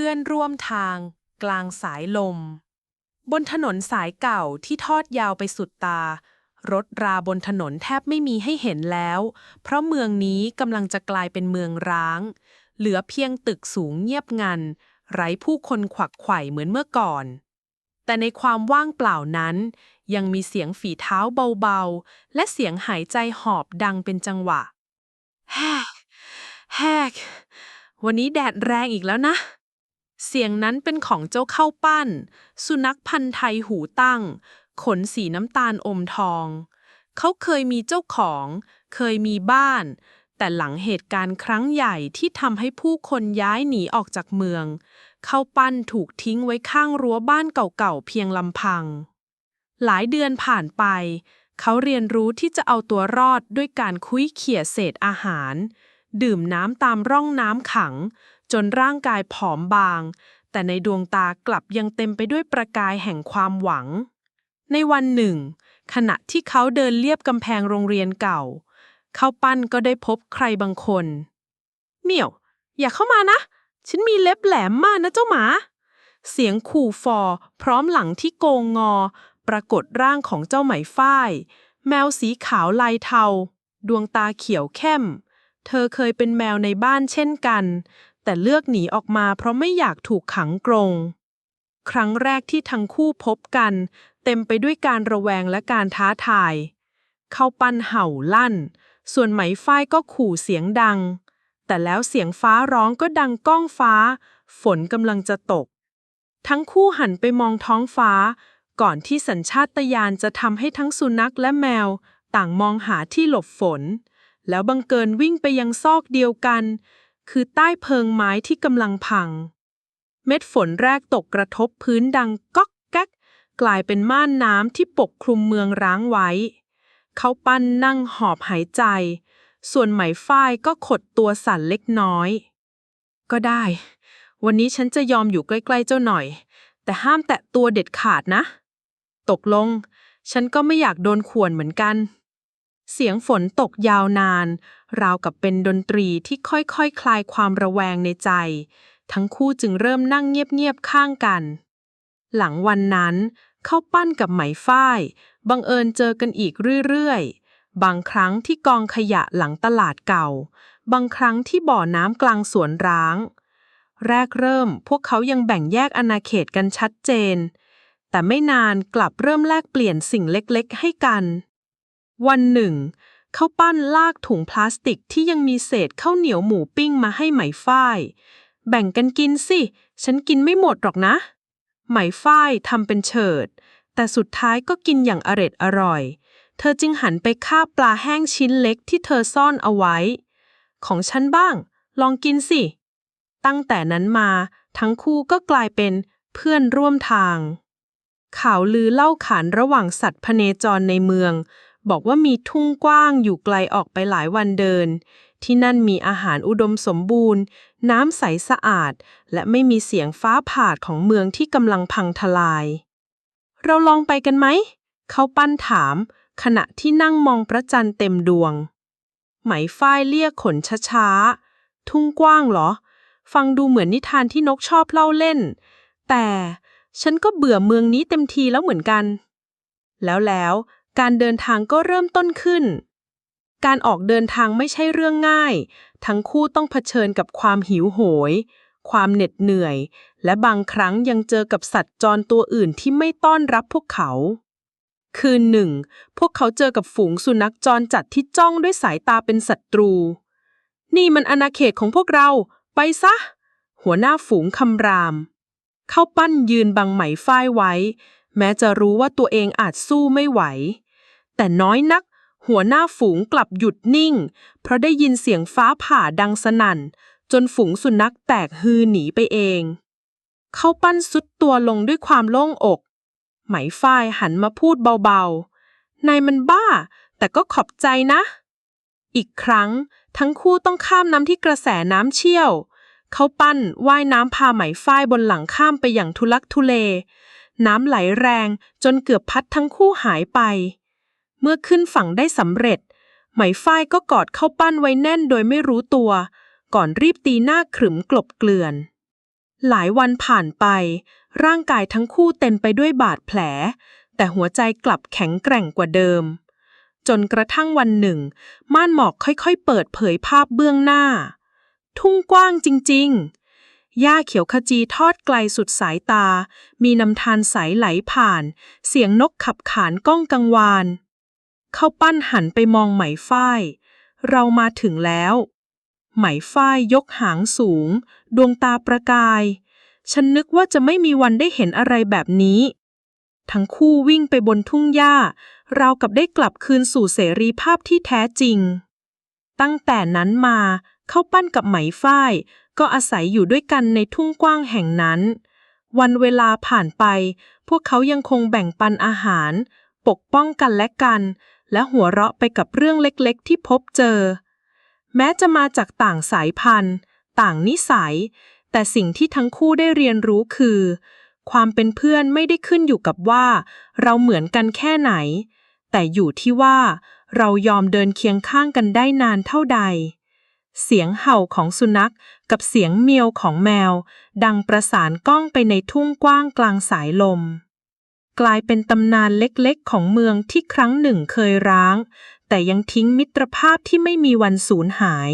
พื่อนร่วมทาง กลางสายลม บนถนนสายเก่าที่ทอดยาวไปสุดตา รถราบนถนนแทบไม่มีให้เห็นแล้ว เพราะเมืองนี้กำลังจะกลายเป็นเมืองร้าง เหลือเพียงตึกสูงเงียบงัน ไร้ผู้คนขวักไขว่เหมือนเมื่อก่อน แต่ในความว่างเปล่านั้น ยังมีเสียงฝีเท้าเบาๆ และเสียงหายใจหอบดังเป็นจังหวะแฮกแฮกวันนี้แดดแรงอีกแล้วนะ เสียงนั้นเป็นของเจ้าเข้าปั้น สุนัขพันธ์ไทยหูตั้ง ขนสีน้ำตาลอมทอง เขาเคยมีเจ้าของ เคยมีบ้าน แต่หลังเหตุการณ์ครั้งใหญ่ที่ทำให้ผู้คนย้ายหนีออกจากเมือง เข้าปั้นถูกทิ้งไว้ข้างรั้วบ้านเก่าๆเพียงลำพัง หลายเดือนผ่านไป เขาเรียนรู้ที่จะเอาตัวรอดด้วยการคุ้ยเขี่ยเศษอาหาร ดื่มน้ำตามร่องน้ำขัง จนร่างกายผอมบาง แต่ในดวงตากลับยังเต็มไปด้วยประกายแห่งความหวัง ในวันหนึ่ง ขณะที่เขาเดินเลียบกำแพงโรงเรียนเก่า เขาปั้นก็ได้พบใครบางคน เหมี่ยว อย่าเข้ามานะ ฉันมีเล็บแหลมมากนะเจ้าหมา เสียงขู่ฟอ พร้อมหลังที่โกงงอ ปรากฏร่างของเจ้าไหมฝ้าย แมวสีขาวลายเทา ดวงตาเขียวเข้มเธอเคยเป็นแมวในบ้านเช่นกัน แต่เลือกหนีออกมาเพราะไม่อยากถูกขังกรงครั้งแรกที่ทั้งคู่พบกัน เต็มไปด้วยการระแวงและการท้าทาย เข้าปั้นเห่าลั่น ส่วนไหมฝ้ายก็ขู่เสียงดัง แต่แล้วเสียงฟ้าร้องก็ดังก้องฟ้า ฝนกำลังจะตก ทั้งคู่หันไปมองท้องฟ้า ก่อนที่สัญชาตญาณจะทำให้ทั้งสุนัขและแมว ต่างมองหาที่หลบฝน แล้วบังเกินวิ่งไปยังซอกเดียวกัน คือใต้เพิงไม้ที่กำลังพัง เม็ดฝนแรกตกกระทบพื้นดังก๊อกแก๊กกลายเป็นม่านน้ำที่ปกคลุมเมืองร้างไว้ เขาปั้นนั่งหอบหายใจ ส่วนไหมฝ้ายก็ขดตัวสั่นเล็กน้อย ก็ได้ วันนี้ฉันจะยอมอยู่ใกล้ๆเจ้าหน่อย แต่ห้ามแตะตัวเด็ดขาดนะ ตกลง ฉันก็ไม่อยากโดนข่วนเหมือนกัน เสียงฝนตกยาวนาน ราวกับเป็นดนตรีที่ค่อยๆคคลายความระแวงในใจ ทั้งคู่จึงเริ่มนั่งเงียบๆข้างกัน หลังวันนั้น เข้าปั้นกับไหมฝ้าย บังเอิญเจอกันอีกเรื่อยๆ บางครั้งที่กองขยะหลังตลาดเก่า บางครั้งที่บ่อน้ำกลางสวนร้าง แรกเริ่มพวกเขายังแบ่งแยกอาณาเขตกันชัดเจน แต่ไม่นานกลับเริ่มแลกเปลี่ยนสิ่งเล็กๆ ให้กัน วันหนึ่ง เข้าปั้นลากถุงพลาสติกที่ยังมีเศษข้าวเหนียวหมูปิ้งมาให้ไหมฝ้าย แบ่งกันกินสิ ฉันกินไม่หมดหรอกนะ ไหมฝ้ายทำเป็นเฉิด แต่สุดท้ายก็กินอย่างอร็ดอร่อย เธอจึงหันไปคาบปลาแห้งชิ้นเล็กที่เธอซ่อนเอาไว้ ของฉันบ้าง ลองกินสิ ตั้งแต่นั้นมา ทั้งคู่ก็กลายเป็นเพื่อนร่วมทางข่าวลือเล่าขานระหว่างสัตว์พเนจรในเมือง บอกว่ามีทุ่งกว้างอยู่ไกลออกไปหลายวันเดิน ที่นั่นมีอาหารอุดมสมบูรณ์ น้ำใสสะอาด และไม่มีเสียงฟ้าผ่าของเมืองที่กำลังพังทลาย เราลองไปกันไหม เขาปั้นถาม ขณะที่นั่งมองพระจันทร์เต็มดวง ไหมฝ้ายเรียกขนช้าๆ ทุ่งกว้างเหรอ ฟังดูเหมือนนิทานที่นกชอบเล่าเล่น แต่ฉันก็เบื่อเมืองนี้เต็มทีแล้วเหมือนกัน แล้วแล้ว การเดินทางก็เริ่มต้นขึ้น การออกเดินทางไม่ใช่เรื่องง่าย ทั้งคู่ต้องเผชิญกับความหิวโหย ความเหน็ดเหนื่อย และบางครั้งยังเจอกับสัตว์จรตัวอื่นที่ไม่ต้อนรับพวกเขา คืนหนึ่ง พวกเขาเจอกับฝูงสุนัขจรจัดที่จ้องด้วยสายตาเป็นศัตรู นี่มันอาณาเขตของพวกเรา ไปซะ หัวหน้าฝูงคำราม เข้าปั้นยืนบังไหมฝ้ายไว้ แม้จะรู้ว่าตัวเองอาจสู้ไม่ไหว แต่น้อยนัก หัวหน้าฝูงกลับหยุดนิ่ง เพราะได้ยินเสียงฟ้าผ่าดังสนั่น จนฝูงสุนัขแตกฮือหนีไปเอง เขาปั้นสุดตัวลงด้วยความโล่งอก ไหมฝ้ายหันมาพูดเบาๆ นายมันบ้า แต่ก็ขอบใจนะ อีกครั้งทั้งคู่ต้องข้ามน้ำที่กระแสน้ำเชี่ยว เขาปั้นว่ายน้ำพาไหมฝ้ายบนหลังข้ามไปอย่างทุลักทุเล น้ำไหลแรงจนเกือบพัดทั้งคู่หายไป เมื่อขึ้นฝั่งได้สำเร็จ ไหมฝ้ายก็กอดเข้าปั้นไว้แน่นโดยไม่รู้ตัว ก่อนรีบตีหน้าขรึมกลบเกลื่อน หลายวันผ่านไป ร่างกายทั้งคู่เต็มไปด้วยบาดแผล แต่หัวใจกลับแข็งแกร่งกว่าเดิม จนกระทั่งวันหนึ่ง ม่านหมอกค่อยๆ เปิดเผยภาพเบื้องหน้า ทุ่งกว้างจริง ๆหญ้าเขียวขจีทอดไกลสุดสายตา มีน้ำทานใสไหลผ่าน เสียงนกขับขานก้องกังวาน เข้าปั้นหันไปมองไหมฝ้าย เรามาถึงแล้ว ไหมฝ้ายยกหางสูง ดวงตาประกาย ฉันนึกว่าจะไม่มีวันได้เห็นอะไรแบบนี้ ทั้งคู่วิ่งไปบนทุ่งหญ้า เรากับได้กลับคืนสู่เสรีภาพที่แท้จริง ตั้งแต่นั้นมาเข้าปั้นกับไหมฝ้าย ก็อาศัยอยู่ด้วยกันในทุ่งกว้างแห่งนั้น วันเวลาผ่านไป พวกเขายังคงแบ่งปันอาหาร ปกป้องกันและกัน และหัวเราะไปกับเรื่องเล็กๆ ที่พบเจอ แม้จะมาจากต่างสายพันธุ์ ต่างนิสัย แต่สิ่งที่ทั้งคู่ได้เรียนรู้คือ ความเป็นเพื่อนไม่ได้ขึ้นอยู่กับว่า เราเหมือนกันแค่ไหน แต่อยู่ที่ว่า เรายอมเดินเคียงข้างกันได้นานเท่าใด เสียงเห่าของสุนัขกับเสียงเมียวของแมว ดังประสานก้องไปในทุ่งกว้างกลางสายลม กลายเป็นตำนานเล็กๆ ของเมืองที่ครั้งหนึ่งเคยร้าง แต่ยังทิ้งมิตรภาพที่ไม่มีวันสูญหาย